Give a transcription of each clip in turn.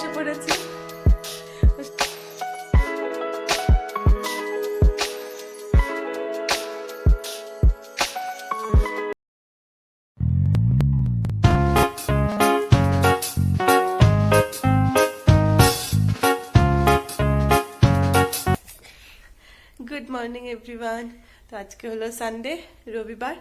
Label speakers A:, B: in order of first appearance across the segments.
A: বসে পড়েছি। Good morning everyone তো আজকে হলো সানডে রবিবার।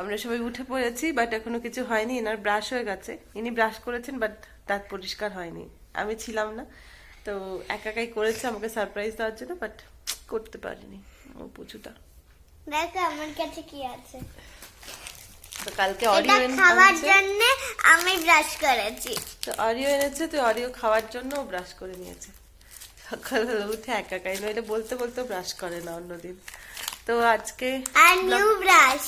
A: আমরা সবাই উঠে পড়েছি বাট এখনও কিছু হয়নি। এনার ব্রাশ হয়ে গেছে। ইনি ব্রাশ করেছেন বাট দাঁত পরিষ্কার হয়নি। আমি ছিলাম না। তো একাকাই করেছে আমাকে সারপ্রাইজ দেওয়ার জন্য বাট করতে পারিনি ও পুচুটা।
B: দেখো আমার কাছে কি আছে।
A: তো কালকে অরিও
B: খাওয়ার জন্য আমি ব্রাশ করেছি।
A: তো অরিও এনেছে তো অরিও খাওয়ার জন্য ব্রাশ করে নিয়েছে। সকালবেলা উঠে একাকাই নইলে বলতে বলতে ব্রাশ করে না অন্যদিন। তো আজকে
B: নিউ ব্রাশ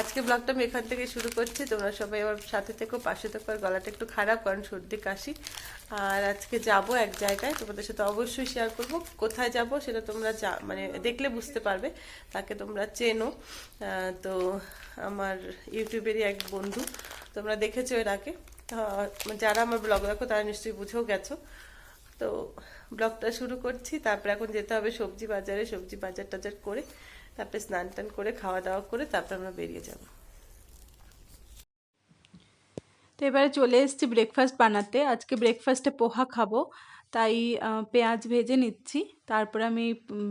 A: আজকে ব্লগটা আমি এখান থেকে শুরু করছি। তোমরা সবাই আমার সাথে থেকো, পাশে থেকো, আর গলাটা একটু খারাপ, কারণ সর্দি, কাশি। আর আজকে যাব এক জায়গায়, তোমাদের সাথে অবশ্যই শেয়ার করব। কোথায় যাব সেটা তোমরা যা মানে দেখলে বুঝতে পারবে, তাকে তোমরা চেনো। তো আমার ইউটিউবেরই এক বন্ধু, তোমরা দেখেছ এর আগে। যারা আমার ব্লগ দেখো, তারা নিশ্চয়ই বুঝেও গেছো। তো ব্লগটা শুরু করছি, তারপরে এখন যেতে হবে সবজি বাজারে, সবজি বাজার টাজার করে। তারপরে স্নান টান করে খাওয়া দাওয়া করে তারপরে আমরা বেরিয়ে যাব।
C: তো এবারে চলে এসেছি ব্রেকফাস্ট বানাতে। আজকে ব্রেকফাস্টে পোহা খাব। তাই পেঁয়াজ ভেজে নিচ্ছি। তারপরে আমি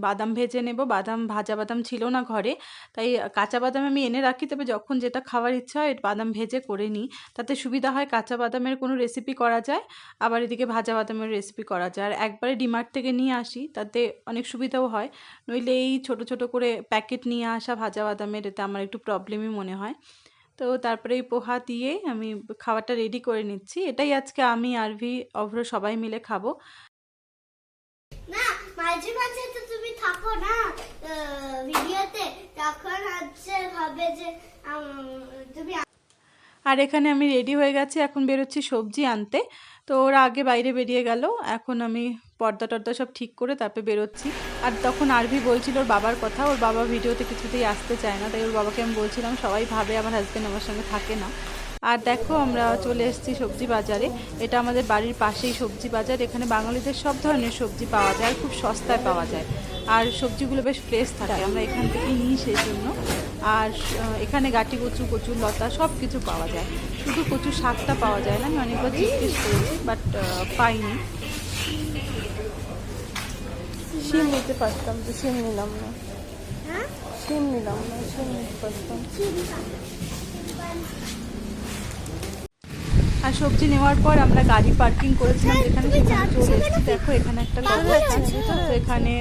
C: বাদাম ভেজে নেব। বাদাম, ভাজা বাদাম ছিল না ঘরে। তাই, কাঁচা বাদাম আমি এনে রাখি, তবে যখন যেটা খাওয়ার ইচ্ছা হয়, বাদাম ভেজে করে নিই। তাতে সুবিধা হয় কাঁচা বাদামের কোনো রেসিপি করা যায়, আবার এদিকে ভাজা বাদামের রেসিপি করা যায়। আর একবারে ডিমার্ট থেকে নিয়ে আসি, তাতে অনেক সুবিধাও হয়। নইলে এই ছোট ছোট করে প্যাকেট নিয়ে আসা ভাজা বাদামের, এতে আমার একটু প্রবলেমই মনে হয়। তো তারপরে এই পোহা দিয়ে আমি খাবারটা রেডি করে নিচ্ছি। এটাই আজকে আমি, আরভি, অভ্র সবাই মিলে খাব।
B: না, মাঝে মাঝে তো তুমি থাকো না ভিডিওতে তখন হচ্ছে ভাবে যে তুমি
C: আর এখানে আমি রেডি হয়ে গেছি। এখন বেরোচ্ছি সবজি আনতে। তো ওরা আগে বাইরে বেরিয়ে গেল। এখন আমি পর্দা টর্দা সব ঠিক করে তারপরে বেরোচ্ছি। আর তখন আরভি বলছিল ওর বাবার কথা। ওর বাবা ভিডিওতে কিছুতেই আসতে চায় না। তাই ওর বাবাকে আমি বলছিলাম, সবাই ভাবে আমার হাজব্যান্ড আমার সঙ্গে থাকে না। আর দেখো আমরা চলে এসেছি সবজি বাজারে। এটা আমাদের বাড়ির পাশেই সবজি বাজার। এখানে বাঙালিদের সব ধরনের সবজি পাওয়া যায়। খুব সস্তায় পাওয়া যায়। আর সবজিগুলো বেশ ফ্রেশ থাকে। আমরা এখান থেকে নিই সেই জন্য। আর এখানে গাটি কচু কচুর লতা সব কিছু পাওয়া যায়। শুধু কচু শাকটা পাওয়া যায় না আমি অনেকবার জিজ্ঞেস করেছি বাট পাইনি।
A: শিম নিতে পারতাম তো শিম নিলাম না।
B: হ্যাঁ?
A: শিম নিলাম না শিম নিতে পারতাম।
C: আর সবজি নেওয়ার পর আমরা গাড়ি পার্কিং করেছিলাম যেখানে সেখানে চলে এসেছি দেখো এখানে একটা গাড়ি আছে। তো এখানে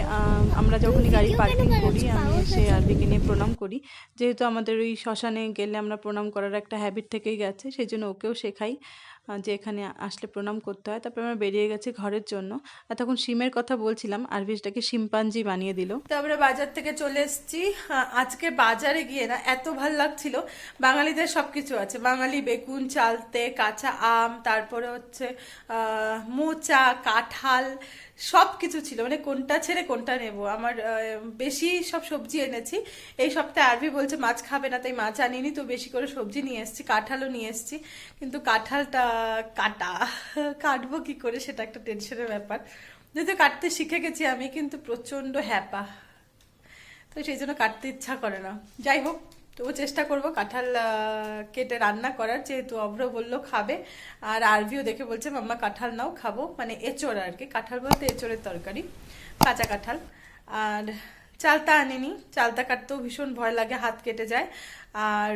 C: আমরা যখনই গাড়ি পার্কিং করি আমি এসে আরবিকে নিয়ে প্রণাম করি। যেহেতু আমাদের ওই শ্মশানে গেলে আমরা প্রণাম করার একটা হ্যাবিট থেকেই গেছে সেই জন্য ওকেও শেখাই। যে এখানে আসলে প্রণাম করতে হয়। তারপরে আমরা বেরিয়ে গেছি ঘরের জন্য। আর তখন সিমের কথা বলছিলাম, আরভিসটাকে শিম্পাঞ্জি বানিয়ে দিল।
A: তো আমরা বাজার থেকে চলে এসেছি। আজকে বাজারে গিয়ে না এত ভালো লাগছিল। বাঙালিদের সব কিছু আছে। বাঙালি বেগুন, চালতে, কাঁচা আম, তারপরে হচ্ছে মোচা, কাঁঠাল সব কিছু ছিল মানে কোনটা ছেড়ে কোনটা নেব। আমার বেশি সব সবজি এনেছি। এই সপ্তাহে আরবি বলছে মাছ খাবে না, তাই মাছ আনিনি, তো বেশি করে সবজি নিয়ে এসেছি, কাঁঠালও নিয়ে এসেছি। কিন্তু কাঁঠালটা কাটা, কাটবো কি করে সেটা একটা টেনশনের ব্যাপার। যেহেতু কাটতে শিখে গেছি আমি, কিন্তু প্রচণ্ড হ্যাপা। তো সেই জন্য কাটতে ইচ্ছা করে না। যাই হোক তবু চেষ্টা করব কাঁঠাল কেটে রান্না করার। যেহেতু অভ্র বলল খাবে। আর আরভিও দেখে বলছে, মাম্মা, কাঁঠাল নাও, খাব। মানে এঁচোড় আর কি। কাঁঠাল বলতে এচোরের তরকারি, কাঁচা কাঁঠাল। আর চালতা আনিনি। চালতা কাটতেও ভীষণ ভয় লাগে, হাত কেটে যায়। আর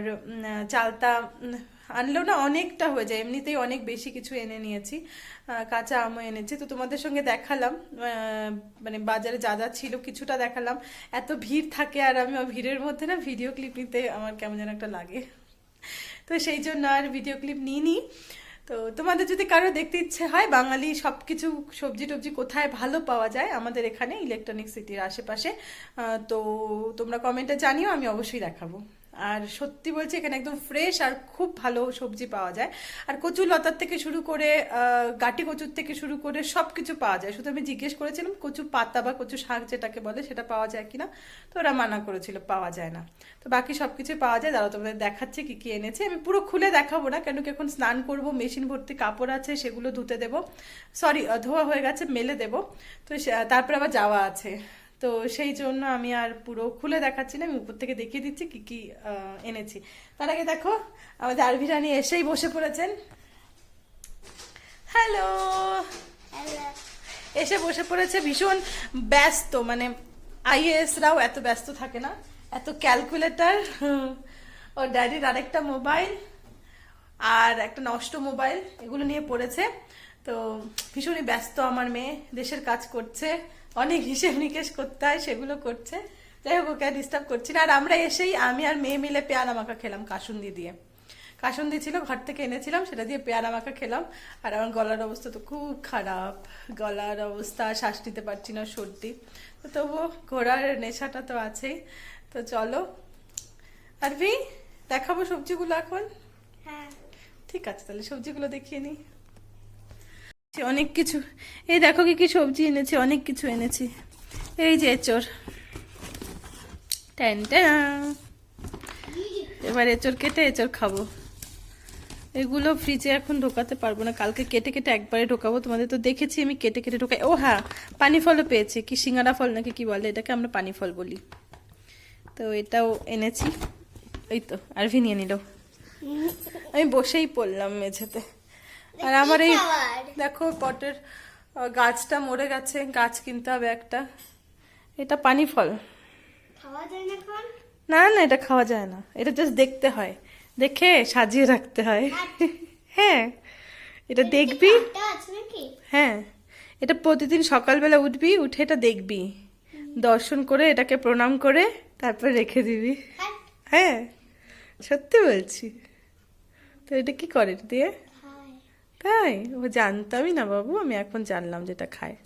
A: চালতা আনলেও না অনেকটা হয়ে যায়। এমনিতেই অনেক বেশি কিছু এনে নিয়েছি। কাঁচা আমও এনেছি। তো তোমাদের সঙ্গে দেখালাম। মানে বাজারে যা যা ছিল কিছুটা দেখালাম। এত ভিড় থাকে আর আমি ভিড়ের মধ্যে না ভিডিও ক্লিপ নিতে আমার কেমন যেন একটা লাগে। তো সেই জন্য আর ভিডিও ক্লিপ নিইনি। তো তোমাদের যদি কারও দেখতে ইচ্ছে হয়, বাঙালি সব কিছু সবজি টবজি কোথায় ভালো পাওয়া যায়, আমাদের এখানে ইলেকট্রনিক সিটির আশেপাশে। তো তোমরা কমেন্টে জানিও, আমি অবশ্যই দেখাবো।
C: আর সত্যি বলছি, এখানে একদম ফ্রেশ আর খুব ভালো সবজি পাওয়া যায়। আর কচু লতার থেকে শুরু করে গাটি কচুর থেকে শুরু করে সব কিছু পাওয়া যায়। শুধু আমি জিজ্ঞেস করেছিলাম, কচু পাতা বা কচু শাক যেটাকে বলে, সেটা পাওয়া যায় কিনা? তো ওরা মানা করেছিল, পাওয়া যায় না। তো বাকি সব কিছু পাওয়া যায়। দাঁড়াও তোমাদের দেখাচ্ছে কি কি এনেছে। আমি পুরো খুলে দেখাবো না, কেন কি এখন স্নান করব, মেশিন ভর্তি কাপড় আছে, সেগুলো ধুতে দেবো। সরি ধোয়া হয়ে গেছে, মেলে দেবো। তো তারপরে আবার যাওয়া আছে। তো সেই জন্য আমি আর পুরো খুলে দেখাচ্ছি না আমি উপর থেকে দেখিয়ে দিচ্ছি কি কি এনেছি। তার আগে দেখো আমাদের আরভি রানী এসেই বসে পড়েছেন। হ্যালো! এসে বসে পড়েছে ভীষণ ব্যস্ত মানে আইএএসরাও এত ব্যস্ত থাকে না এত ক্যালকুলেটর। ও ড্যাডির আরেকটা মোবাইল আর একটা নষ্ট মোবাইল এগুলো নিয়ে পড়েছে। তো ভীষণই ব্যস্ত আমার মেয়ে দেশের কাজ করছে। অনেক হিসেব নিকেশ করতে হয় সেগুলো করছে। যাই হোক ওকে ডিস্টার্ব করছি না। আর আমরা এসেই আমি আর মেয়ে মিলে পেয়ারা মাখা খেলাম কাসুন্দি দিয়ে। কাসুন্দি ছিল ঘর থেকে এনেছিলাম সেটা দিয়ে পেয়ারা মাখা খেলাম। আর আমার গলার অবস্থা তো খুব খারাপ। গলার অবস্থা শ্বাস নিতে পারছি না সর্দি। তো তবুও ঘোরার নেশাটা তো আছেই। তো চলো। আর ভি দেখাবো সবজিগুলো এখন?
B: হ্যাঁ।
C: ঠিক আছে তাহলে সবজিগুলো দেখিয়ে নিই। অনেক কিছু। এই দেখো কি কি সবজি এনেছি, অনেক কিছু এনেছি। এই যে এচোর। এবার এচোর কেটে এচোর খাব। এগুলো ফ্রিজে এখন ঢোকাতে পারব না। কালকে কেটে কেটে একবারে ঢোকাবো। তোমাদের তো দেখেছি, আমি কেটে কেটে ঢোকাই। ও হ্যাঁ পানি ফলও পেয়েছি। কি সিঙ্গারা ফল নাকি, কি বলে? এটাকে আমরা পানি ফল বলি। তো এটাও এনেছি। এই তো, আরভি নিয়ে নিল। আমি বসেই পড়লাম মেঝেতে। আর আমার এই দেখো পটের গাছটা মরে গেছে গাছ কিনতে হবে একটা। এটা পানি ফল।
B: না
C: না না এটা খাওয়া যায় না। এটা জাস্ট দেখতে হয়। দেখে সাজিয়ে রাখতে হয়। হ্যাঁ এটা দেখবি? হ্যাঁ এটা প্রতিদিন সকালবেলা উঠবি উঠে এটা দেখবি। দর্শন করে এটাকে প্রণাম করে তারপর রেখে দিবি। হ্যাঁ। সত্যি বলছি। তো এটা কি করে? দিয়ে? তাই? ও জানতামই না বাবু আমি এখন জানলাম যেটা খায়।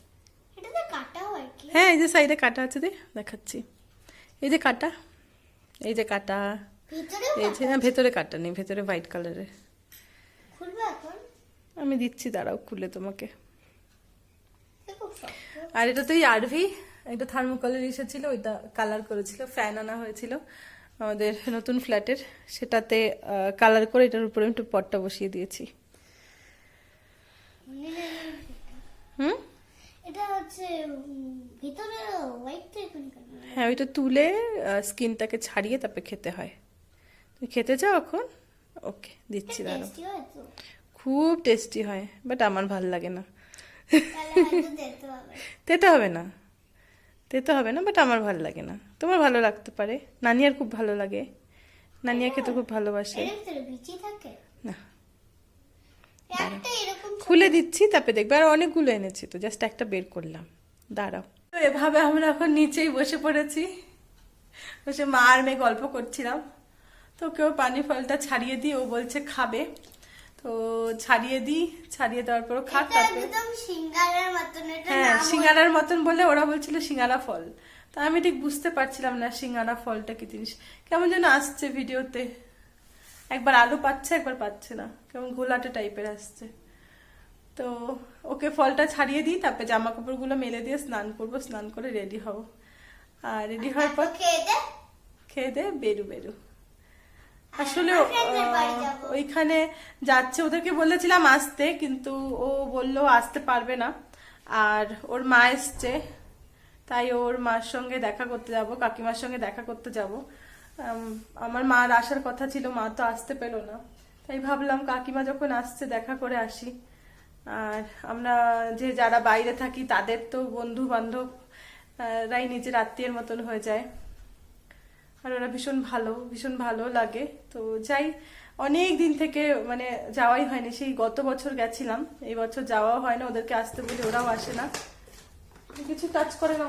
B: এটা
C: হ্যাঁ এই যে সাইডে কাটা আছে দে দেখাচ্ছি। এই যে কাটা এই যে কাটা। এই যে না ভেতরে কাটা নেই ভেতরে হোয়াইট কালারের। আমি দিচ্ছি দাঁড়াও খুলে তোমাকে।
B: এটা
C: আর এটা তো এই আরভি একটা থার্মোকলের এসেছিল ওইটা কালার করেছিল ফ্যান আনা হয়েছিল আমাদের নতুন ফ্ল্যাটের। সেটাতে কালার করে এটার উপরে একটু পটটা বসিয়ে দিয়েছি। হুম?
B: এটা হচ্ছে উম, ভিতরে হোয়াইট
C: হ্যাঁ ওইটা তুলে স্কিনটাকে ছাড়িয়ে তারপরে খেতে হয়। তুমি খেতে চাও এখন? ওকে দিচ্ছি
B: হয় তো।
C: খুব টেস্টি হয় বাট আমার ভালো লাগে না। তেতে হবে। না। তেতে হবে না বাট আমার ভালো লাগে না। তোমার ভালো লাগতে পারে। নানিয়ার খুব ভালো লাগে। নানিয়া খেতে খুব ভালোবাসে। না।
B: একটা
C: খুলে দিচ্ছি তারপরে দেখবে আর অনেকগুলো এনেছি। তো জাস্ট একটা বের করলাম। দাঁড়াও। তো এভাবে আমরা এখন নিচেই বসে পড়েছি। বসে মা আর মেয়ে গল্প করছিলাম। তো কেউ পানি ফলটা ছাড়িয়ে দিই ও বলছে খাবে। তো ছাড়িয়ে দিই ছাড়িয়ে দেওয়ার পর খাক তারপরে হ্যাঁ সিঙ্গারার মতন বলে ওরা বলছিল সিঙ্গারা ফল। তা আমি ঠিক বুঝতে পারছিলাম না সিঙ্গারা ফলটা কি জিনিস। কেমন যেন আসছে ভিডিওতে। একবার আলু পাচ্ছে একবার পাচ্ছে না। কেমন ঘোলাটে টাইপের আসছে। তো ওকে ফলটা ছাড়িয়ে দিই তারপরে জামা কাপড়গুলো মেলে দিয়ে স্নান করব স্নান করে রেডি হব। আর রেডি হওয়ার পর
B: খেয়ে দে।
C: বেরু বেরু। আসলে। ওইখানে যাচ্ছে ওদেরকে বলেছিলাম আসতে কিন্তু ও বলল আসতে পারবে না। আর ওর মা এসছে তাই ওর মার সঙ্গে দেখা করতে যাব কাকিমার সঙ্গে দেখা করতে যাব। আমার মার আসার কথা ছিল, মা তো আসতে পেল না। তাই ভাবলাম, কাকিমা যখন আসছে, দেখা করে আসি। আর আমরা যে যারা বাইরে থাকি, তাদের তো বন্ধু বান্ধব রাই নিজের আত্মীয়ের মতন হয়ে যায়। আর ওরা ভীষণ ভালো ভীষণ ভালো লাগে। তো যাই, অনেক দিন থেকে মানে যাওয়াই হয়নি। সেই গত বছর গেছিলাম। এই বছর যাওয়াও হয় না, ওদেরকে আসতে বলি ওরাও আসে না। কিছু কাজ করে না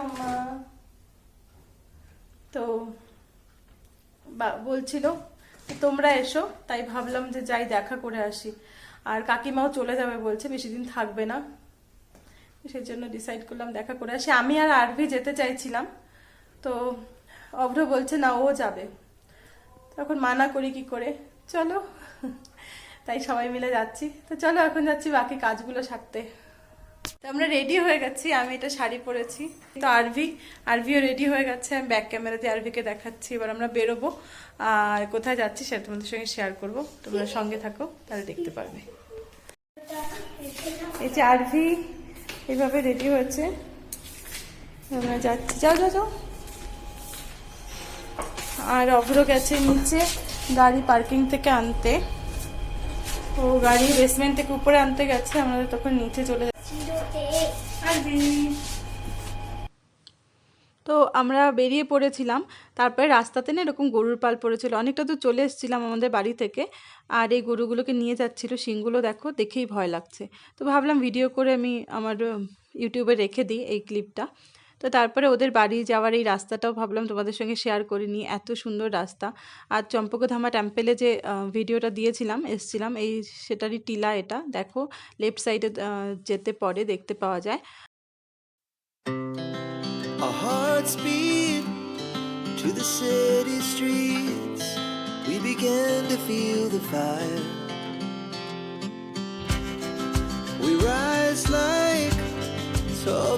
C: তো বলছিল তোমরা এসো। তাই ভাবলাম যে যাই, দেখা করে আসি। আর কাকিমাও চলে যাবে বলছে, বেশি দিন থাকবে না। সেই জন্য ডিসাইড করলাম দেখা করে আসি। আমি আর আরভি যেতে চাইছিলাম, তো অভ্র বলছে, না, ও যাবে।
D: তখন মানা করি কি করে? চলো। তাই সবাই মিলে যাচ্ছি। তো চলো, এখন যাচ্ছি বাকি কাজগুলো সারতে। তো আমরা রেডি হয়ে গেছি, আমি এটা শাড়ি পরেছি। তো আরভি, আরভিও রেডি হয়ে গেছে, আমি ব্যাক ক্যামেরাতে আরভিকে দেখাচ্ছি, এবার আমরা বেরোবো। আর কোথায় যাচ্ছি সেটা তোমাদের সঙ্গে শেয়ার করব। তোমরা সঙ্গে থাকো, তাহলে দেখতে পারবে। এই যে আরভি এইভাবে রেডি হয়েছে। আমরা যাচ্ছি। যাও যাও যাও। আর অভ্র গেছে নিচে গাড়ি পার্কিং থেকে আনতে। ও গাড়ি বেসমেন্ট থেকে উপরে আনতে গেছে আমরা তখন নিচে চলে
C: তো আমরা বেরিয়ে পড়েছিলাম, তারপরে রাস্তাতে না এরকম গরুর পাল পড়েছিল। অনেকটা তো চলে এসেছিলাম আমাদের বাড়ি থেকে, আর এই গরুগুলোকে নিয়ে যাচ্ছিল। সিংগুলো দেখো, দেখেই ভয় লাগছে। তো ভাবলাম ভিডিও করে আমি আমার ইউটিউবে রেখে দিই এই ক্লিপটা তো তারপরে ওদের বাড়ি যাওয়ার এই রাস্তাটাও ভাবলাম তোমাদের সঙ্গে শেয়ার করে নিই এত সুন্দর রাস্তা আর চম্পকধামা টেম্পেলে যে ভিডিওটা দিয়েছিলাম, এসছিলাম, এই সেটারই টিলা এটা দেখো লেফট সাইডে যেতে পরে দেখতে পাওয়া যায়
E: to the city streets. We began to feel the fire. We rise like tall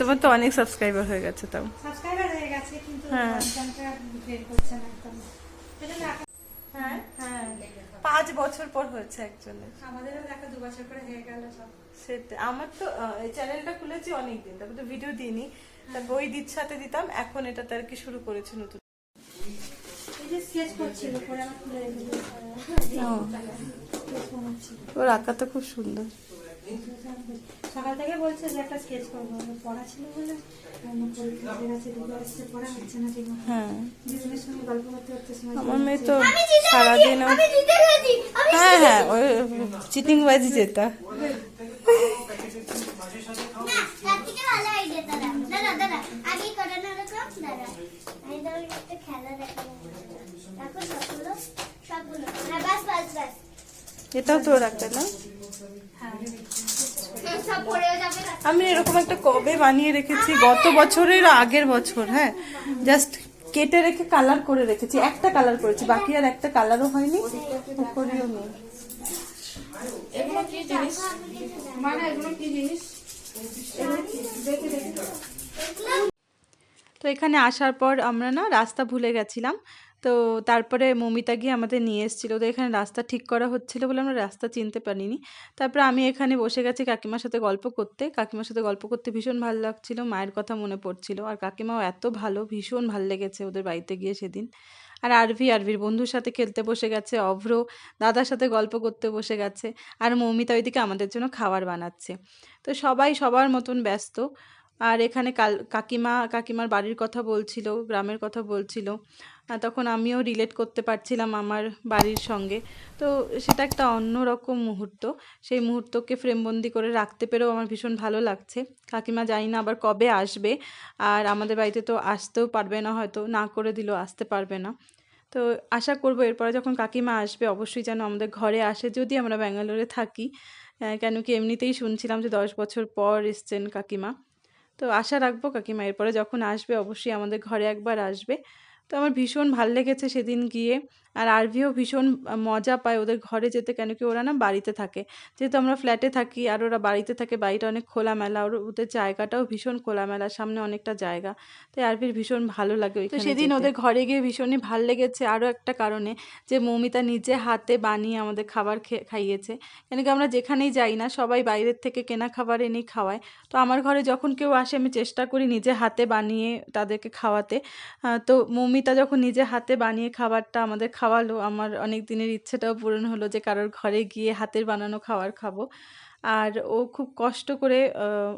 D: তোমার তো অনেক সাবস্ক্রাইবার হয়ে গেছে তাও।
F: সাবস্ক্রাইবার হয়ে গেছে কিন্তু
D: হ্যাঁ। হ্যাঁ? হ্যাঁ। পাঁচ বছর পর হয়েছে একজনের।
F: আমাদেরও দেখা দু বছর করে হয়ে গেল সব।
D: সেটা আমার তো এই চ্যানেলটা খুলেছি অনেক দিন তারপর তো ভিডিও দিইনি। তারপর ওই দিদির সাথে দিতাম এখন এটা তার কি শুরু করেছে নতুন। ওর আঁকা তো খুব সুন্দর।
F: সকাল থেকে বলছে যে একটা স্কেচ করব। পড়া ছিল বলে আমার হয়ে।
D: হ্যাঁ আমার মেয়ে তো সারাদিন হ্যাঁ হ্যাঁ ওই চিটিং বাজি
B: দাদা। আমি তো সবগুলো না? বাস
D: আমি এরকম একটা কবে বানিয়ে রেখেছি? গত বছরের আগের বছর হ্যাঁ। জাস্ট কেটে রেখে কালার করে রেখেছি। একটা কালার করেছি। বাকি আর একটা কালারও হয়নি। করিও নেই।
C: তো এখানে আসার পর আমরা না রাস্তা ভুলে গেছিলাম। তো তারপরে মমিতা গিয়ে আমাদের নিয়ে এসেছিল। তো এখানে রাস্তা ঠিক করা হচ্ছিল বলে আমরা রাস্তা চিনতে পারিনি। তারপরে আমি এখানে বসে গেছি কাকিমার সাথে গল্প করতে। কাকিমার সাথে গল্প করতে ভীষণ ভালো লাগছিল, মায়ের কথা মনে পড়ছিল। আর কাকিমাও এত ভালো, ভীষণ ভালো লেগেছে ওদের বাড়িতে গিয়ে সেদিন। আর আরভি, আরভির বন্ধুর সাথে খেলতে বসে গেছে, অভ্র দাদার সাথে গল্প করতে বসে গেছে। আর মৌমিতা ওইদিকে আমাদের জন্য খাবার বানাচ্ছে। তো সবাই সবার মতন ব্যস্ত। আর এখানে কাল, কাকিমা, কাকিমার বাড়ির কথা বলছিল, গ্রামের কথা বলছিল। তখন আমিও রিলেট করতে পারছিলাম আমার বাড়ির সঙ্গে। তো সেটা একটা অন্যরকম মুহূর্ত। সেই মুহূর্তকে ফ্রেমবন্দি করে রাখতে পেরেও আমার ভীষণ ভালো লাগছে। কাকিমা জানি না আবার কবে আসবে। আর আমাদের বাড়িতে তো আসতেও পারবে না, হয়তো না করে দিলেও আসতে পারবে না। তো আশা করব এরপরে যখন কাকিমা আসবে, অবশ্যই যেন আমাদের ঘরে আসে। যদি আমরা ব্যাঙ্গালোরে থাকি কেন কি এমনিতেই শুনছিলাম যে দশ বছর পর এসছেন কাকিমা। তো আশা রাখব কাকিমা, এরপরে যখন আসবে অবশ্যই আমাদের ঘরে একবার আসবে। তো আমার ভীষণ ভালো লেগেছে সেদিন গিয়ে। আর আরভিও ভীষণ মজা পায় ওদের ঘরে যেতে কেন কি ওরা না বাড়িতে থাকে। যেহেতু আমরা ফ্ল্যাটে থাকি আর ওরা বাড়িতে থাকে বাড়িটা অনেক খোলামেলা। ওর ওদের জায়গাটাও ভীষণ খোলামেলা সামনে অনেকটা জায়গা। তাই আরভির ভীষণ ভালো লাগে তো সেদিন ওদের ঘরে গিয়ে ভীষণই ভালো লেগেছে। আরও একটা কারণে যে মৌমিতা নিজে হাতে বানিয়ে আমাদের খাবার খাইয়েছে। কেন কি আমরা যেখানেই যাই না সবাই বাইরের থেকে কেনা খাবার এনেই খাওয়ায়। তো আমার ঘরে যখন কেউ আসে আমি চেষ্টা করি নিজে হাতে বানিয়ে তাদেরকে খাওয়াতে। তো মৌমি মৌমিতা যখন নিজে হাতে বানিয়ে খাবারটা আমাদের খাওয়ালো। আমার অনেক দিনের ইচ্ছেটাও পূরণ হলো যে কারোর ঘরে গিয়ে হাতের বানানো খাবার খাব। আর ও খুব কষ্ট করে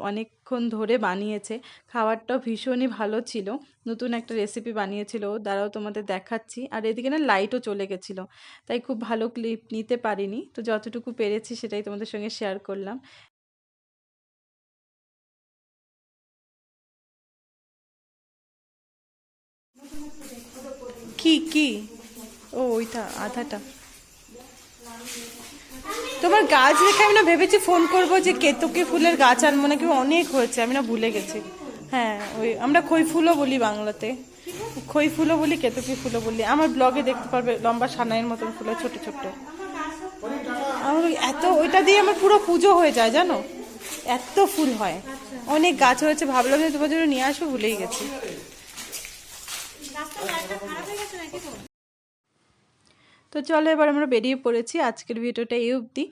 C: অনেকক্ষণ ধরে বানিয়েছে। খাবারটাও ভীষণই ভালো ছিল। নতুন একটা রেসিপি বানিয়েছিল ও, দাঁড়াও তোমাদের দেখাচ্ছি। আর এদিকে না লাইটও চলে গেছিল। তাই খুব ভালো ক্লিপ নিতে পারিনি। তো যতটুকু পেরেছি সেটাই তোমাদের সঙ্গে শেয়ার করলাম। কি কি? ও, ওইটা, আধাটা। তোমার গাছ দেখে আমি না ভেবেছি ফোন করব যে কেতকী ফুলের গাছ আনব নাকি অনেক হয়েছে, আমি না ভুলে গেছি। হ্যাঁ ওই আমরা খই ফুলও বলি বাংলাতে। খই ফুলও বলি, কেতকী ফুলও বলি। আমার ব্লগে দেখতে পারবে, লম্বা সানাইয়ের মতন ফুলের ছোট ছোট। আমার এত, ওইটা দিয়ে আমার পুরো পুজো হয়ে যায়, জানো? এত ফুল হয়। অনেক গাছ হয়েছে, ভাবলাম যে তোমার জন্য নিয়ে আসব, ভুলেই গেছি। তো চলো এবার আমরা বেরিয়ে পড়েছি আজকের ভিডিওটা এই অবধি।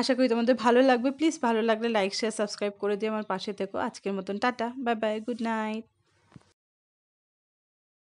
C: আশা করি তোমাদের ভালো লাগবে। প্লিজ ভালো লাগলে লাইক শেয়ার সাবস্ক্রাইব করে দিয়ে আমার পাশে থেকো। আজকের মতন tata. Bye bye. Good night.